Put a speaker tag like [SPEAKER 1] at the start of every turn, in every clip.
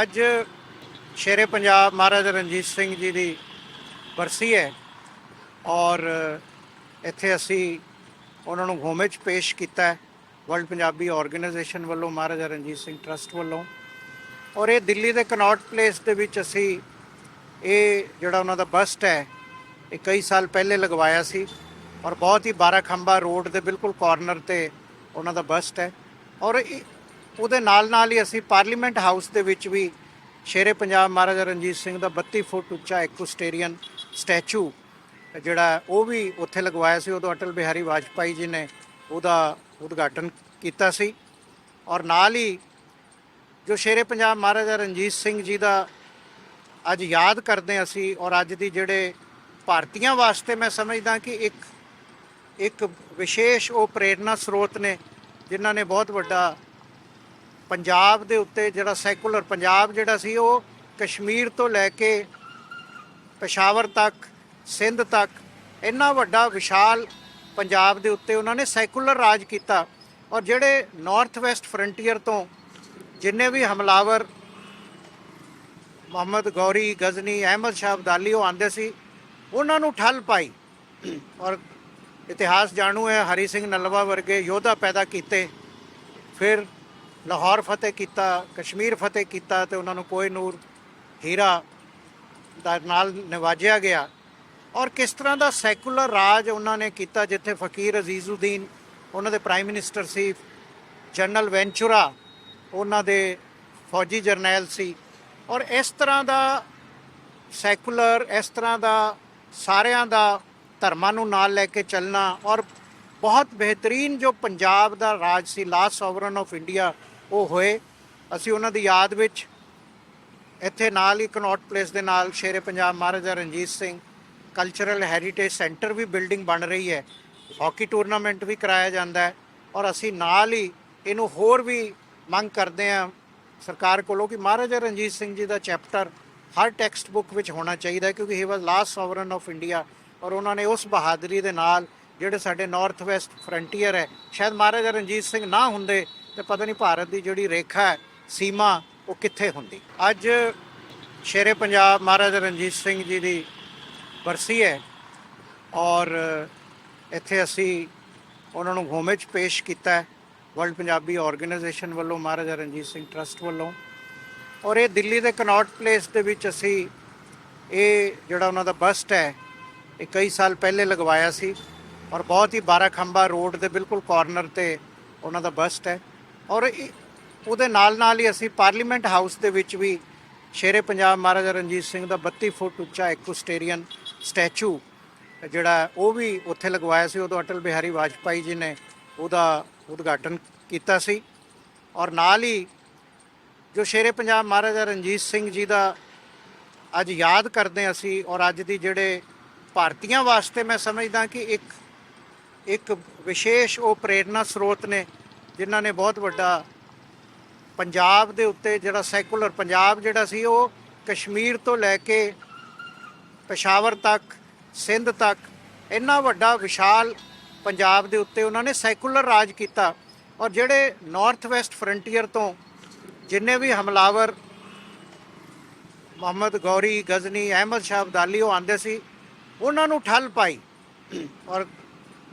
[SPEAKER 1] ਅੱਜ ਸ਼ੇਰੇ ਪੰਜਾਬ ਮਹਾਰਾਜਾ ਰਣਜੀਤ ਸਿੰਘ ਜੀ ਦੀ ਬਰਸੀ ਹੈ ਔਰ ਇੱਥੇ ਅਸੀਂ ਉਹਨਾਂ ਨੂੰ ਹੋਮੇਜ ਪੇਸ਼ ਕੀਤਾ ਹੈ ਵਰਲਡ ਪੰਜਾਬੀ ਆਰਗੇਨਾਈਜੇਸ਼ਨ ਵੱਲੋਂ, ਮਹਾਰਾਜਾ ਰਣਜੀਤ ਸਿੰਘ ਟਰਸਟ ਵੱਲੋਂ। ਔਰ ਇਹ ਦਿੱਲੀ ਦੇ ਕਨੌਟ ਪਲੇਸ ਦੇ ਵਿੱਚ ਅਸੀਂ ਇਹ ਜਿਹੜਾ ਉਹਨਾਂ ਦਾ ਬਸਟ ਹੈ, ਇਹ ਕਈ ਸਾਲ ਪਹਿਲੇ ਲਗਵਾਇਆ ਸੀ ਔਰ ਬਹੁਤ ਹੀ ਬਾਰਾ ਖੰਬਾ ਰੋਡ ਦੇ ਬਿਲਕੁਲ ਕਾਰਨਰ ਤੇ ਉਹਨਾਂ ਦਾ ਬਸਟ ਹੈ। ਔਰ ਉਹਦੇ ਨਾਲ ਨਾਲ ਹੀ ਅਸੀਂ ਪਾਰਲੀਮੈਂਟ ਹਾਊਸ ਦੇ ਵਿੱਚ ਵੀ ਸ਼ੇਰੇ ਪੰਜਾਬ ਮਹਾਰਾਜਾ ਰਣਜੀਤ ਸਿੰਘ ਦਾ 32 ਫੁੱਟ ਉੱਚਾ ਇਕੋਸਟੇਰੀਅਨ ਸਟੈਚੂ ਜਿਹੜਾ ਉਹ ਵੀ ਉੱਥੇ ਲਗਵਾਇਆ ਸੀ, ਉਦੋਂ ਅਟਲ ਬਿਹਾਰੀ ਵਾਜਪਾਈ ਜੀ ਨੇ ਉਹਦਾ ਉਦਘਾਟਨ ਕੀਤਾ ਸੀ। ਔਰ ਨਾਲ ਹੀ ਜੋ ਸ਼ੇਰੇ ਪੰਜਾਬ ਮਹਾਰਾਜਾ ਰਣਜੀਤ ਸਿੰਘ ਜੀ ਦਾ ਅੱਜ ਯਾਦ ਕਰਦੇ ਅਸੀਂ, ਔਰ ਅੱਜ ਦੀ ਜਿਹੜੇ ਭਾਰਤੀਆਂ ਵਾਸਤੇ ਮੈਂ ਸਮਝਦਾ ਕਿ ਇੱਕ ਇੱਕ ਵਿਸ਼ੇਸ਼ ਉਹ ਪ੍ਰੇਰਨਾ ਸਰੋਤ ਨੇ, ਜਿਨ੍ਹਾਂ ਨੇ ਬਹੁਤ ਵੱਡਾ ਪੰਜਾਬ ਦੇ ਉੱਤੇ ਜਿਹੜਾ ਸੈਕੂਲਰ ਪੰਜਾਬ ਜਿਹੜਾ ਸੀ ਉਹ ਕਸ਼ਮੀਰ ਤੋਂ ਲੈ ਕੇ ਪਸ਼ਾਵਰ ਤੱਕ, ਸਿੰਧ ਤੱਕ ਇੰਨਾ ਵੱਡਾ ਵਿਸ਼ਾਲ ਪੰਜਾਬ ਦੇ ਉੱਤੇ ਉਹਨਾਂ ਨੇ ਸੈਕੂਲਰ ਰਾਜ ਕੀਤਾ ਔਰ ਜਿਹੜੇ ਨਾਰਥ ਵੈਸਟ ਫਰੰਟੀਅਰ ਤੋਂ ਜਿੰਨੇ ਵੀ ਹਮਲਾਵਰ ਮੁਹੰਮਦ ਗੌਰੀ, ਗਜ਼ਨੀ, ਅਹਿਮਦ ਸ਼ਾਹ ਅਬਦਾਲੀ ਉਹ ਆਂਦੇ ਸੀ, ਉਹਨਾਂ ਨੂੰ ਠੱਲ ਪਾਈ ਔਰ ਇਤਿਹਾਸ ਜਾਣੂ ਹੈ ਹਰੀ ਸਿੰਘ ਨਲਵਾ ਵਰਗੇ ਯੋਧਾ ਪੈਦਾ ਕੀਤੇ, ਫਿਰ ਲਾਹੌਰ ਫਤਿਹ ਕੀਤਾ, ਕਸ਼ਮੀਰ ਫਤਿਹ ਕੀਤਾ ਤੇ ਉਹਨਾਂ ਨੂੰ ਕੋਈ ਨੂਰ ਹੀਰਾ ਦਾ ਨਾਲ ਨਿਵਾਜਿਆ ਗਿਆ। ਔਰ ਕਿਸ ਤਰ੍ਹਾਂ ਦਾ ਸੈਕੂਲਰ ਰਾਜ ਉਹਨਾਂ ਨੇ ਕੀਤਾ ਜਿੱਥੇ ਫਕੀਰ ਅਜ਼ੀਜ਼ੁਦੀਨ, ਉਹਨਾਂ ਦੇ ਪ੍ਰਾਈਮ ਮਿਨਿਸਟਰ ਸੀ, ਜਨਰਲ ਵੈਂਚੁਰਾ, ਉਹਨਾਂ ਦੇ ਫੌਜੀ ਜਰਨੈਲ ਸੀ। ਔਰ ਇਸ ਤਰ੍ਹਾਂ ਦਾ ਸੈਕੂਲਰ, ਇਸ ਤਰ੍ਹਾਂ ਦਾ ਸਾਰਿਆਂ ਦਾ ਧਰਮਾਂ ਨੂੰ ਨਾਲ ਲੈ ਕੇ ਚੱਲਣਾ ਔਰ ਬਹੁਤ ਬਿਹਤਰੀਨ ਜੋ ਪੰਜਾਬ ਦਾ ਰਾਜ ਸੀ ਲਾਸਟ ਸੋਵਰਨ ਆਫ ਇੰਡੀਆ ਉਹ ਹੋਏ। ਅਸੀਂ ਉਹਨਾਂ ਦੀ ਯਾਦ ਵਿੱਚ ਇੱਥੇ ਨਾਲ ਹੀ ਕਨੌਟ ਪਲੇਸ ਦੇ ਨਾਲ Shere Punjab Maharaja Ranjit Singh cultural heritage centre ਵੀ ਬਿਲਡਿੰਗ ਬਣ ਰਹੀ ਹੈ। ਹਾਕੀ ਟੂਰਨਾਮੈਂਟ ਵੀ ਕਰਾਇਆ ਜਾਂਦਾ ਹੈ ਔਰ ਅਸੀਂ ਨਾਲ ਹੀ ਇਹਨੂੰ ਹੋਰ ਵੀ ਮੰਗ ਕਰਦੇ ਹਾਂ ਸਰਕਾਰ ਕੋਲੋਂ ਕਿ ਮਹਾਰਾਜਾ ਰਣਜੀਤ ਸਿੰਘ ਜੀ ਦਾ ਚੈਪਟਰ ਹਰ ਟੈਕਸਟ ਬੁੱਕ ਵਿੱਚ ਹੋਣਾ ਚਾਹੀਦਾ ਹੈ ਕਿਉਂਕਿ he was last sovereign of India ਔਰ ਉਹਨਾਂ ਨੇ ਉਸ ਬਹਾਦਰੀ ਦੇ ਨਾਲ ਜਿਹੜੇ ਸਾਡੇ ਨਾਰਥ ਵੈਸਟ ਫਰੰਟੀਅਰ ਹੈ, ਸ਼ਾਇਦ ਮਹਾਰਾਜਾ ਰਣਜੀਤ ਸਿੰਘ ਨਾ ਹੁੰਦੇ ਤੇ ਪਤਾ ਨਹੀਂ ਭਾਰਤ ਦੀ ਜਿਹੜੀ ਰੇਖਾ ਹੈ, ਸੀਮਾ ਉਹ ਕਿੱਥੇ ਹੁੰਦੀ। ਅੱਜ ਸ਼ੇਰੇ ਪੰਜਾਬ ਮਹਾਰਾਜਾ ਰਣਜੀਤ ਸਿੰਘ ਜੀ ਦੀ ਬਰਸੀ ਹੈ ਔਰ ਇੱਥੇ ਅਸੀਂ ਉਹਨਾਂ ਨੂੰ ਹੋਮੇਜ ਪੇਸ਼ ਕੀਤਾ ਹੈ, ਵਰਲਡ ਪੰਜਾਬੀ ਆਰਗੇਨਾਈਜੇਸ਼ਨ ਵੱਲੋਂ, ਮਹਾਰਾਜਾ ਰਣਜੀਤ ਸਿੰਘ ਟਰਸਟ ਵੱਲੋਂ। ਔਰ ਇਹ ਦਿੱਲੀ ਦੇ ਕਨੌਟ ਪਲੇਸ ਦੇ ਵਿੱਚ ਅਸੀਂ ਇਹ ਜਿਹੜਾ ਉਹਨਾਂ ਦਾ ਬਸਟ ਹੈ, ਇਹ ਕਈ ਸਾਲ ਪਹਿਲੇ ਲਗਵਾਇਆ ਸੀ। ਔਰ ਬਹੁਤ ਹੀ ਬਾਰਾ ਖੰਬਾ ਰੋਡ ਦੇ ਬਿਲਕੁਲ ਕਾਰਨਰ ਤੇ ਉਹਨਾਂ ਦਾ ਬਸਟ ਹੈ। ਔਰ ਇਹ- ਉਹਦੇ ਨਾਲ ਨਾਲ ਹੀ ਅਸੀਂ ਪਾਰਲੀਮੈਂਟ ਹਾਊਸ ਦੇ ਵਿੱਚ ਵੀ ਸ਼ੇਰੇ ਪੰਜਾਬ ਮਹਾਰਾਜਾ ਰਣਜੀਤ ਸਿੰਘ ਦਾ 32 ਫੁੱਟ ਉੱਚਾ ਐਕੁਸਟੇਰੀਅਨ ਸਟੈਚੂ ਜਿਹੜਾ ਉਹ ਵੀ ਉੱਥੇ ਲਗਵਾਇਆ ਸੀ, ਉਦੋਂ ਅਟਲ ਬਿਹਾਰੀ ਵਾਜਪਾਈ ਜੀ ਨੇ ਉਹਦਾ ਉਦਘਾਟਨ ਕੀਤਾ ਸੀ। ਔਰ ਨਾਲ ਹੀ ਜੋ ਸ਼ੇਰੇ ਪੰਜਾਬ ਮਹਾਰਾਜਾ ਰਣਜੀਤ ਸਿੰਘ ਜੀ ਦਾ ਅੱਜ ਯਾਦ ਕਰਦੇ ਹਾਂ ਅਸੀਂ ਔਰ ਅੱਜ ਦੀ ਜਿਹੜੇ ਭਾਰਤੀਆਂ ਵਾਸਤੇ ਮੈਂ ਸਮਝਦਾ ਕਿ ਇੱਕ ਇੱਕ ਵਿਸ਼ੇਸ਼ ਉਹ ਪ੍ਰੇਰਨਾ ਸਰੋਤ ਨੇ ਜਿਨ੍ਹਾਂ ਨੇ ਬਹੁਤ ਵੱਡਾ ਪੰਜਾਬ ਦੇ ਉੱਤੇ ਜਿਹੜਾ ਸੈਕੂਲਰ ਪੰਜਾਬ ਜਿਹੜਾ ਸੀ, ਉਹ ਕਸ਼ਮੀਰ ਤੋਂ ਲੈ ਕੇ ਪਸ਼ਾਵਰ ਤੱਕ, ਸਿੰਧ ਤੱਕ, ਇੰਨਾ ਵੱਡਾ ਵਿਸ਼ਾਲ ਪੰਜਾਬ ਦੇ ਉੱਤੇ ਉਹਨਾਂ ਨੇ ਸੈਕੂਲਰ ਰਾਜ ਕੀਤਾ। ਔਰ ਜਿਹੜੇ ਨਾਰਥ ਵੈਸਟ ਫਰੰਟੀਅਰ ਤੋਂ ਜਿੰਨੇ ਵੀ ਹਮਲਾਵਰ ਮੁਹੰਮਦ ਗੌਰੀ, ਗਜ਼ਨੀ, ਅਹਿਮਦ ਸ਼ਾਹ ਅਬਦਾਲੀ ਉਹ ਆਂਦੇ ਸੀ, ਉਹਨਾਂ ਨੂੰ ਠੱਲ ਪਾਈ। ਔਰ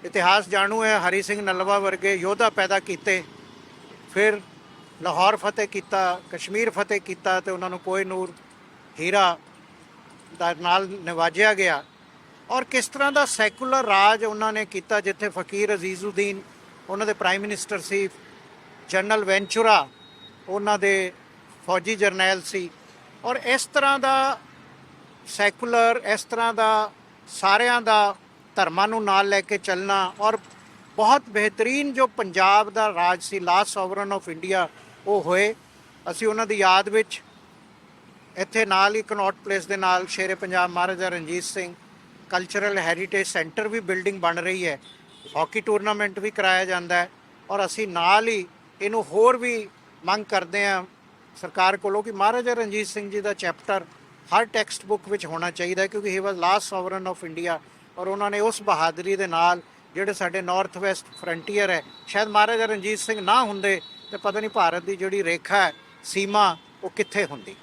[SPEAKER 1] ਇਤਿਹਾਸ ਜਾਣੂ ਹੈ, ਹਰੀ ਸਿੰਘ ਨਲਵਾ ਵਰਗੇ ਯੋਧਾ ਪੈਦਾ ਕੀਤੇ, ਫਿਰ ਲਾਹੌਰ ਫਤਿਹ ਕੀਤਾ, ਕਸ਼ਮੀਰ ਫਤਿਹ ਕੀਤਾ ਤੇ ਉਹਨਾਂ ਨੂੰ ਕੋਈ ਨੂਰ ਹੀਰਾ ਦਾ ਨਾਲ ਨਿਵਾਜਿਆ ਗਿਆ। ਔਰ ਕਿਸ ਤਰ੍ਹਾਂ ਦਾ ਸੈਕੂਲਰ ਰਾਜ ਉਹਨਾਂ ਨੇ ਕੀਤਾ ਜਿੱਥੇ ਫਕੀਰ ਅਜ਼ੀਜ਼ੁਦੀਨ, ਉਹਨਾਂ ਦੇ ਪ੍ਰਾਈਮ ਮਿਨਿਸਟਰ ਸੀ, ਜਨਰਲ ਵੈਂਚੁਰਾ, ਉਹਨਾਂ ਦੇ ਫੌਜੀ ਜਰਨੈਲ ਸੀ। ਔਰ ਇਸ ਤਰ੍ਹਾਂ ਦਾ ਸੈਕੂਲਰ, ਇਸ ਤਰ੍ਹਾਂ ਦਾ ਸਾਰਿਆਂ ਦਾ ਧਰਮਾਂ ਨੂੰ ਨਾਲ ਲੈ ਕੇ ਚੱਲਣਾ ਔਰ ਬਹੁਤ ਬਿਹਤਰੀਨ ਜੋ ਪੰਜਾਬ ਦਾ ਰਾਜ ਸੀ ਲਾਸਟ ਸੋਵਰਨ ਆਫ ਇੰਡੀਆ ਉਹ ਹੋਏ। ਅਸੀਂ ਉਹਨਾਂ ਦੀ ਯਾਦ ਵਿੱਚ ਇੱਥੇ ਨਾਲ ਹੀ ਕਨੌਟ ਪਲੇਸ ਦੇ ਨਾਲ Shere Punjab Maharaja Ranjit Singh cultural heritage centre ਵੀ ਬਿਲਡਿੰਗ ਬਣ ਰਹੀ ਹੈ। ਹਾਕੀ ਟੂਰਨਾਮੈਂਟ ਵੀ ਕਰਾਇਆ ਜਾਂਦਾ ਹੈ ਔਰ ਅਸੀਂ ਨਾਲ ਹੀ ਇਹਨੂੰ ਹੋਰ ਵੀ ਮੰਗ ਕਰਦੇ ਹਾਂ ਸਰਕਾਰ ਕੋਲੋਂ ਕਿ ਮਹਾਰਾਜਾ ਰਣਜੀਤ ਸਿੰਘ ਜੀ ਦਾ ਚੈਪਟਰ ਹਰ ਟੈਕਸਟ ਬੁੱਕ ਵਿੱਚ ਹੋਣਾ ਚਾਹੀਦਾ ਕਿਉਂਕਿ he was last sovereign of India ਔਰ ਉਹਨਾਂ ਨੇ ਉਸ ਬਹਾਦਰੀ ਦੇ ਨਾਲ ਜਿਹੜੇ ਸਾਡੇ ਨਾਰਥ ਵੈਸਟ ਫਰੰਟੀਅਰ ਹੈ, ਸ਼ਾਇਦ ਮਹਾਰਾਜਾ ਰਣਜੀਤ ਸਿੰਘ ਨਾ ਹੁੰਦੇ ਤੇ ਪਤਾ ਨਹੀਂ ਭਾਰਤ ਦੀ ਜਿਹੜੀ ਰੇਖਾ ਹੈ, ਸੀਮਾ ਉਹ ਕਿੱਥੇ ਹੁੰਦੀ?